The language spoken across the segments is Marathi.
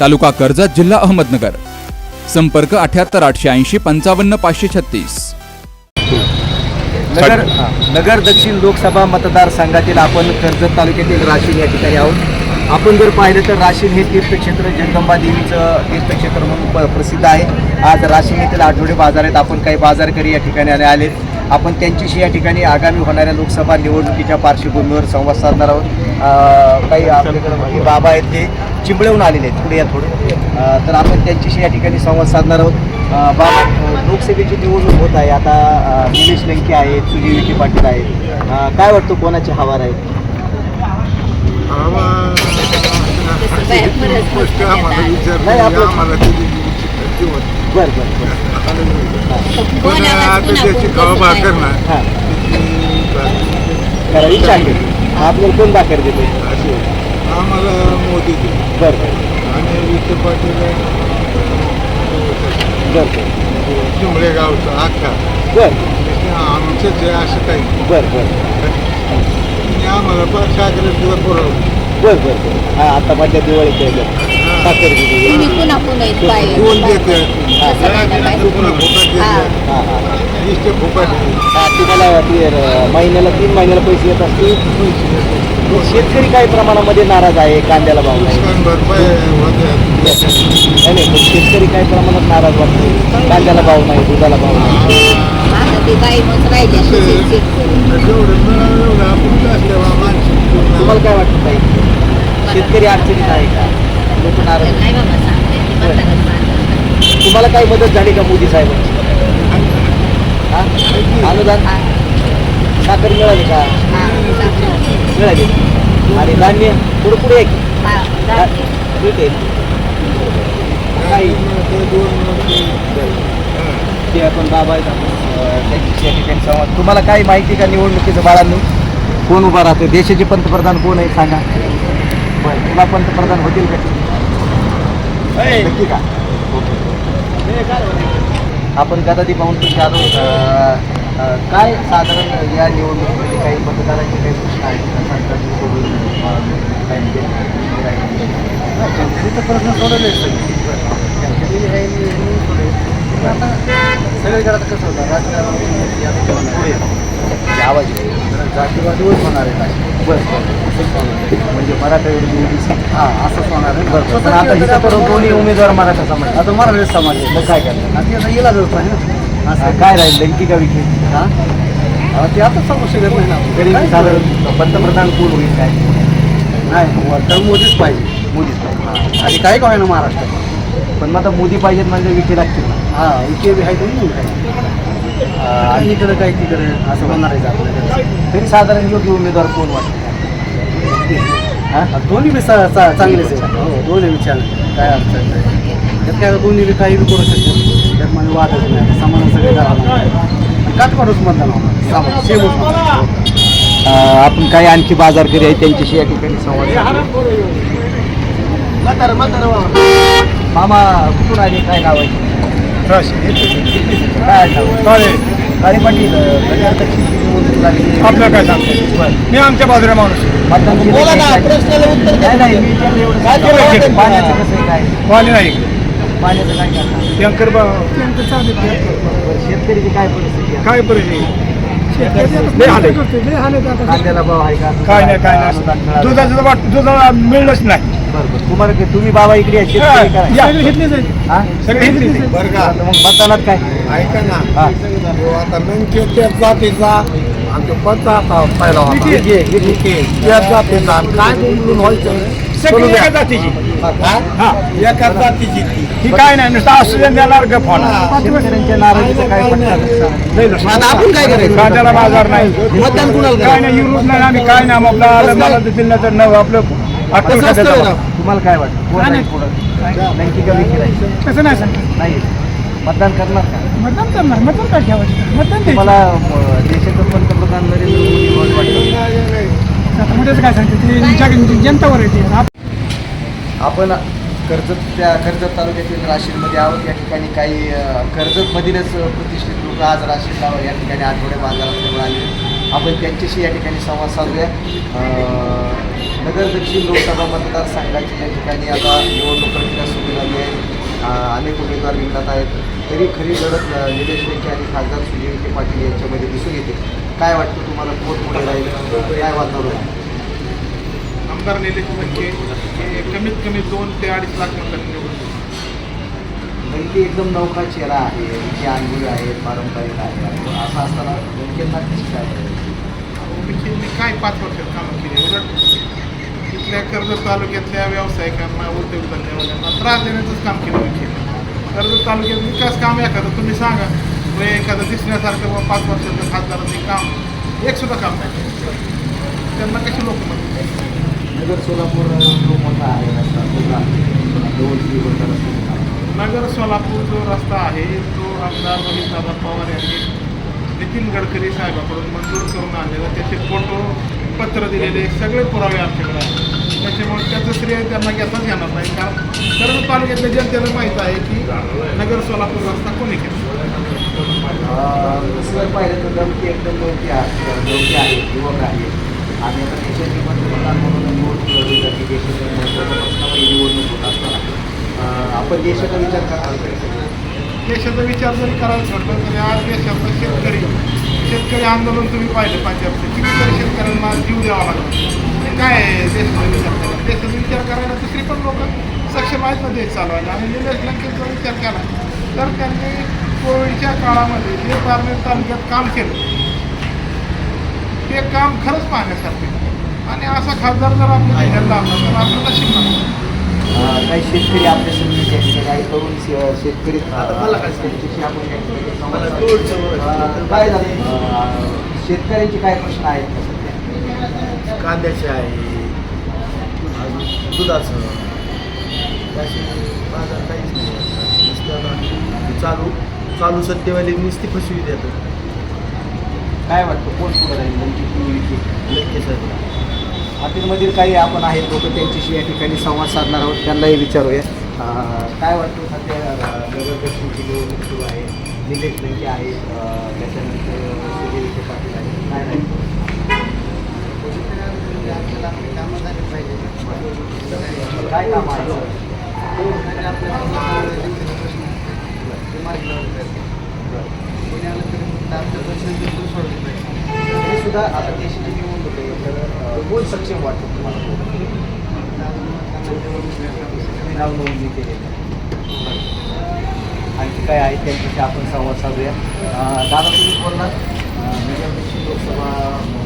तालुका कर्जत जिल्हा अहमदनगर. संपर्क अठ्याहत्तर आठशे ऐंशी पंचावन्न पाचशे छत्तीस. नगर नगर दक्षिण लोकसभा मतदारसंघातील आपण कर्जत तालुक्यातील राशीन या ठिकाणी आहोत. आपण जर पाहिलं तर राशीन हे तीर्थक्षेत्र जगदंबा देवीचं तीर्थक्षेत्र म्हणून प- प्रसिद्ध आहे. आज राशीन येथील आठवडे बाजार आहेत आपण काही बाजारकरी या ठिकाणी आले आलेत. आपण त्यांच्याशी या ठिकाणी आगामी होणाऱ्या लोकसभा निवडणुकीच्या पार्श्वभूमीवर संवाद साधणार आहोत. काही आपल्याकडे काही बाबा आहेत ते. चिंबळवून आलेले आहेत. पुढे या थोडे. तर आपण त्यांच्याशी या ठिकाणी संवाद साधणार आहोत. बाबा अं, लोकसभेची निवडणूक होत आहे. आता निलेश लंके आहेत सुजय विखे पाटील आहेत. काय वाटतं कोणाचे हवार होती. बरं विचार. आपल्याला कोण भाकर देते आम्हाला मोदी बरं. बरं आणि विखे पाटील बरं गावचं बरं. आमचंच आहे असं काही. बरं बरं. आम्हाला पण साखरेला पुरवलं बरं बरं बरं. हां आता माझ्या दिवाळीत साखर कोण देते ना हा. वीसचे फुकट तुम्हाला ते अं, महिन्याला तीन महिन्याला पैसे येत असतील मग शेतकरी काही प्रमाणामध्ये नाराज आहे कांद्याला भाव नाही नुकसान भरपाई होते नाही नाही पण शेतकरी काही प्रमाणात नाराज वाटतो कांद्याला भाव नाही दुधाला भाव नाही आता ते मग जेवढं मिळालं एवढं आपण माणसं तुम्हाला काय वाटतं ताई शेतकरी अडचणीत आहे का लोक नाराज नाही बाबा सांगते. ते म्हणतातच सांगतात. तुम्हाला काही मदत झाली का मोदी साहेबांची हा? अनुदान? साखर मिळाली का? हा. मिळाली. आणि धान्य? पुढे पुढे आहे की हा, हा? जाते. मिळते काही. ते आपण बाबा आहेत आपण अं, त्यांच्याशी या ठिकाणी संवाद. तुम्हाला काही माहिती का निवडणुकीचं बाळांनी? कोण उभा राहतो? देशाचे पंतप्रधान कोण आहे? सांगा. बरं तुला पंतप्रधान होतील का? नक्की का आपण गदादी पाहून तुझ्या आलो काय साधारण या निवडणुकीमध्ये काही मतदारांचे काही प्रश्न आहेत का? सरकारने सोडून अं, काही जनतेचे प्रश्न सोडवले सगळीकडे आता कसं होतं. जरा जातीवादीवर होणार आहे. म्हणजे मराठा हां असंच होणार आहे. बरं पण आता हिचा तर दोन्ही उमेदवार मराठा समाज. आता मराठा समाज आहे. मग काय करणार? आता याचा इलाजच नाही ना. असं. काय राहील? लंकी का विखे हां? ते आता सांगू शकत नाही ना. तरी साधारण पंतप्रधान कोण होईल काय? नाही तर मोदीच पाहिजे. मोदीच पाहिजे. आणि काय काय ना महाराष्ट्रात. पण मग आता मोदी पाहिजेत म्हणजे विखे लागतील ना. हां विखे बी आहे तरी आणि इकडं काय तिकडे असं होणार आहे आपल्याकडे तरी साधारण योग्य उमेदवार कोण वाटतं? दोन्ही बी चांगलेच आहे हो दोन्ही बी छान काय अडचण नाही. त्यात काय दोन्ही बी काही बी करू शकतो त्यात मला वादच नाही. समान सगळे करावं काटमारूच मतदान होणार. सामान आपण काही आणखी बाजारकरी आहेत त्यांच्याशी या ठिकाणी संवाद मामा कुठून आले? काय नाव आहे? काय नाव पाटील आपलं काय सांगतो. मी आमच्या बाजूला माणूस आहे. बोला ना, काय? प्रश्नाला उत्तर द्या. काय आहे पाणी नाही काय टँकर आहे. शेतकरीची परिस्थिती आहे काय परिस्थिती लय हाल आहे. कांद्याला भाव आहे का काय नाही काय नाही मिळालं? दुधाचं वाट दुधाला मिळलंच नाही तुम्हाला काय- तुम्ही बाबा इकडे या, शेतकरी काय? हा? बरं का मग मतदानात काय ऐका ना हा. तो आता त्याच जातीचा तो पंचा पहिला होता. जातीचा काय बोलून व्हायचं? बोलू द्या. हा? एकाच जातीची ही काय नाही नुसतं ऑक्सिजन देणार गप होणार. आपण काय करायचं? कांद्याला बाजार नाही. मतदान कुणाला काय नाही युरोप नाही आम्ही काय नाही. मग आपलं आलं मला देतील नाही तर नव आपलं? तुम्हाला काय वाटतं? नाही. नाही मतदान करणार का? मतदान करणार मतदान काय ठेवायचं? मतदान अं, देशाचं पंतप्रधान नरेंद्र मोदी वाटतं? मोठ्याचं काय सांगते ते जनतावर येते आपण कर्जत त्या कर्जत तालुक्यातील राशीनमध्ये आहोत. या ठिकाणी काही अ, कर्जतमधीलच प्रतिष्ठित लोक आज राशीनला या ठिकाणी आठवडे बाजारात आले. आपण त्यांच्याशी या ठिकाणी संवाद साधूया. अ, नगर दक्षिण लोकसभा मतदारसंघाची या ठिकाणी आता निवडणूक प्रक्रिया सुरू झाली आहे. अ, अनेक उमेदवार रिंगणात आहेत. तरी खरी लढत निलेश लेखे आणि खासदार सुजय विखे पाटील यांच्यामध्ये दिसून येते. काय वाटतं तुम्हाला कोण पुढे राहील? काय वातावरण आहे? आमदार निलेश लंके हे कमीत कमी दोन ते अडीच लाख मतांनी निवडून एकदम नौका चेहरा आहे विखे अनुभवी आहेत पारंपरिक आहे. असं असताना लंकेंना कशी काय विखेंनी काय पाच वर्षात कामं केली? उलट इथल्या कर्जत तालुक्यातल्या व्यावसायिकांना उद्योगधंद्यावाल्यांना त्रास देण्याचंच काम केलं विखे कर्जत तालुक्यात विकास काम एखादं तुम्ही सांगा. म्हणजे एखादं दिसण्यासारखं व पाच वर्षाचं खासदाराचं काम. एक सुद्धा काम नाही. त्यांना कशी लोक नगर सोलापूर मोठा आहे रस्ता नगर सोलापूर जो रस्ता आहे तो आमदार रोहितदादा पवार यांनी नितीन गडकरी साहेबाकडून मंजूर करून आणलेला. त्याचे फोटो पत्र दिलेले सगळे पुरावे आमच्याकडे आहेत. त्याच्यामुळे त्याचं श्रेय त्यांना घेताच येणार नाही. कारण तालुक्यातल्या जनतेला माहीत आहे की नगर सोलापूर रस्ता कोणी केला? दुसरं पाहिलं तर दमकी एकदम नौके आहेत नौके आहेत युवक आहेत आणि आता देशाची पंतप्रधान म्हणून निवडणूक लढवली जाते देशाच्या महत्त्वाच्या प्रश्नावर ही निवडणूक होत असताना. अं, आपण देशाचा विचार करणार का? देशाचा विचार जरी करायला म्हटलं तरी आज देशाचा शेतकरी शेतकरी आंदोलन तुम्ही पाहिलं पंजाबचं कितीतरी शेतकऱ्यांना जीव द्यावा लागला. काय आहे देशाचा विचार करा देशाचा विचार करायला दुसरी पण लोक सक्षम आहेत ना देश चालवायला. आणि निलेश लंकेचा विचार केला. तर त्यांनी कोविडच्या काळामध्ये जे पारनेर तालुक्यात काम केलं ते काम खरंच पाहण्यासारखे. आणि असा खासदार जर आपल्या जिल्ह्यात लागला तर आपलं नशीब लागलं अं, काही शेतकरी आपल्या ठिकाणी काही शे- शेतकरी साधू. काय झालं? शेतकऱ्यांचे काय प्रश्न आहेत? कांद्याचे आहे अजून दुधाचं. त्याशी बाजार काहीच नाही नुसतं चालू चालू सत्तेवाली नुसती फसवी देतात. काय वाटतं कोण पुढे राहील? तुम्ही विखे लंके साहेब हॉटेलमधील काही आपण आहेत लोक त्यांच्याशी या ठिकाणी संवाद साधणार आहोत. त्यांनाही विचारूया. काय वाटतं सध्या अं, नगर दक्षिणची निवडणूक सुरू आहे निलेश लंके आहेत त्याच्यानंतर सुजय विखे पाटील आहेत. काय नाही काय काम आहे तरी सुद्धा आता देशाची निवडणूक आहे तर सक्षम वाटतं तुम्हाला नाव नोंदणी केलेली आणखी काय आहे त्यांच्याशी आपण संवाद साधूया दादा तुम्ही बोलला लोकसभा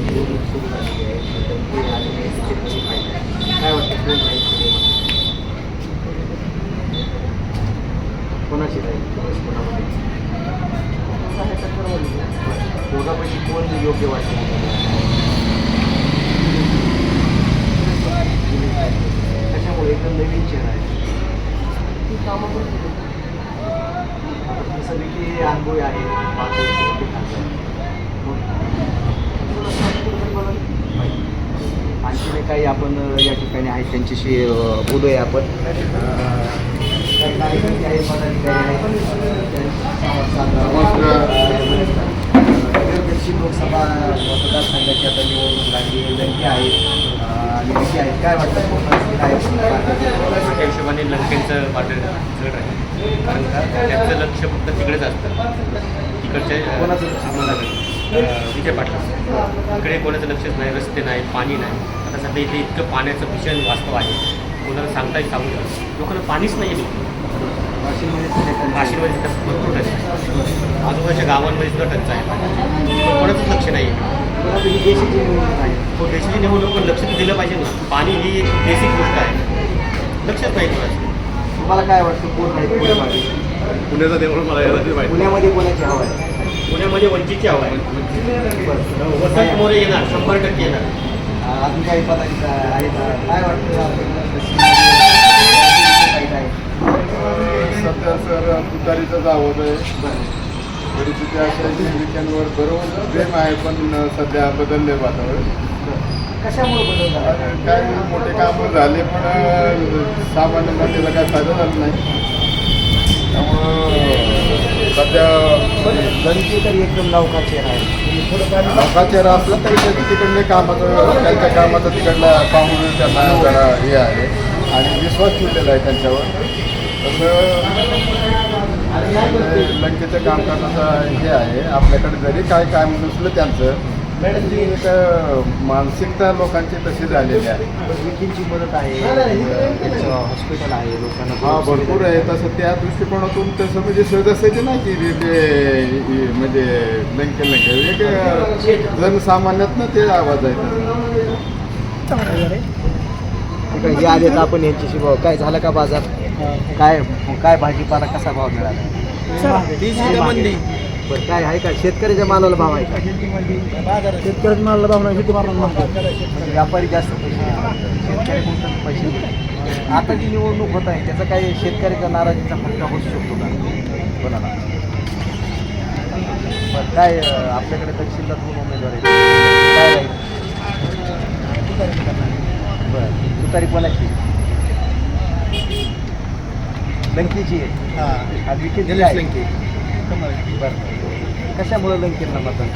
निवडणूक सुरू झाली आहे. काय वाटतं कोण राहील कोणाची राहील कोणामध्ये? दोघांपैकी कोण योग्य वाटतं? त्याच्यामुळे एकदम नवीन चेहरा आहे. आता जसं की अनुभवी आहे. मग? आणखी काही आपण या ठिकाणी आहेत त्यांच्याशी बोलूया आपण. दक्षिण लोकसभा मतदारसंघाची आता निवडणूक लागली लंके आहेत आणि आहेत. काय वाटतं हिशोबाने लंकेचं वाटत जड आहे. कारण का त्यांचं लक्ष फक्त तिकडेच असतं. इकडचे अं, कोणाचं? विजय पाटील. इकडे कोणाचं लक्षच नाही रस्ते नाही पाणी नाही. आता सध्या इथे इतकं पाण्याचं भीषण वास्तव आहे. कोणाला सांगताही सांगू शकत लोकांना पाणीच नाही आहे बिलकुल तर भरपूर टंचाई आहे आजूबाजूच्या गावांमध्ये सुद्धा टंचाई आहे. कोणाचंच लक्ष नाही आहे ही देशाची निवडणूक लक्ष दिलं पाहिजे ना. पाणी ही एक बेसिक गोष्ट आहे. लक्षच नाही कोणाचं. तुम्हाला काय वाटतं कोण आहे पुण्याचा देऊळ मला पुण्यामध्ये कोणाची हवा आहे? पुण्यामध्ये वंचितची हवा आहे. वसंत मोरे येणार शंभर टक्के येणार. अजून काही? काय वाटतं? सध्या सर तुतारीचं आवड आहे. परिस्थिती अशा आहे की विकेंडवर बरोबर प्रेम आहे पण सध्या बदलले वातावरण. कशामुळे बदल झाला? आणि काय मोठे कामं झाले पण सामान्य जनतेला काय फायदा झाला नाही. सध्या तरी एकदम नौकाचे आहे. नौकाचेर असलं तरी तिकडले कामाचं त्यांच्या कामाचं तिकडला पाहून त्यांना जरा हे आहे. आणि विश्वास ठेवलेला आहे त्यांच्यावर. तसं लंकेचं काम करण्याचं हे आहे. आपल्याकडे जरी काय काम नसलं त्यांचं ती एक मानसिकता लोकांची तशी झालेली आहे. विकींची मदत आहे त्यांचं हॉस्पिटल आहे लोकांना हा भरपूर आहे. तसं त्या दृष्टिकोनातून तसं म्हणजे सहजासहजी नाही की ते- ते हे म्हणजे लंके लंके. एक जनसामान्यातनं ते आवाज आहे ठीक आहे, हे आले तर आपण यांच्याशी भाव काय झालं का बाजार? काय काय भाजीपाला कसा भाव मिळाला? बरं काय आहे का? शेतकऱ्याच्या मालाला भाव आहे का? शेतकऱ्याच्या मालाला भाव नाही शेती म्हणजे व्यापारी जास्त पैसे. आता जी निवडणूक होत आहे त्याचा काही शेतकऱ्याच्या नाराजीचा फटका बसू शकतो का? कोणाला बरं काय अं, आपल्याकडे तहसीलला दोन उमेदवार आहेत? काय राहील बरं तुतारी कोणाची लंकेची आहे. आणि विकेंद्र लंके. बरं. कशामुळे लंकेला मतदान?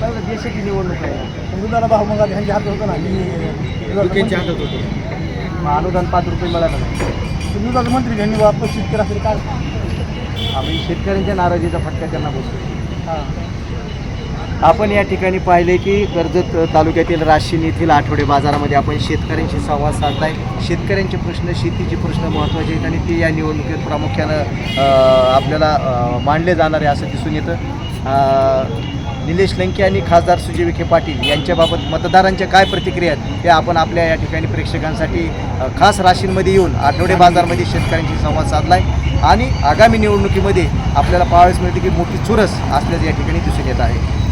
पहिलं देशाची निवडणूक आहे. दुधाला भाव मग ह्यांच्या हातात होतं ना हातात होतो. मग अनुदान पाच रुपये मिळालं नाही. दुधाचं मंत्री यांनी वापस शेतकरी असेल काय आम्ही शेतकऱ्यांच्या नाराजीचा फटका त्यांना बसतो आपण या ठिकाणी पाहिले की कर्जत तालुक्यातील राशीन येथील आठवडे बाजारामध्ये आपण शेतकऱ्यांशी संवाद साधताय. शेतकऱ्यांचे प्रश्न शेतीचे प्रश्न महत्त्वाचे आहेत आणि ते या निवडणुकीत प्रामुख्यानं आपल्याला मांडले जाणार आहे असं दिसून येतं. निलेश लंके आणि खासदार सुजय विखे पाटील यांच्याबाबत मतदारांच्या काय प्रतिक्रिया आहेत ते आपण आपल्या या ठिकाणी प्रेक्षकांसाठी खास राशींमध्ये येऊन आठवडे बाजारमध्ये शेतकऱ्यांशी संवाद साधला आहे आणि आगामी निवडणुकीमध्ये आपल्याला पाहावयास मिळते की मोठी चुरस असल्याचं या ठिकाणी दिसून येत आहे.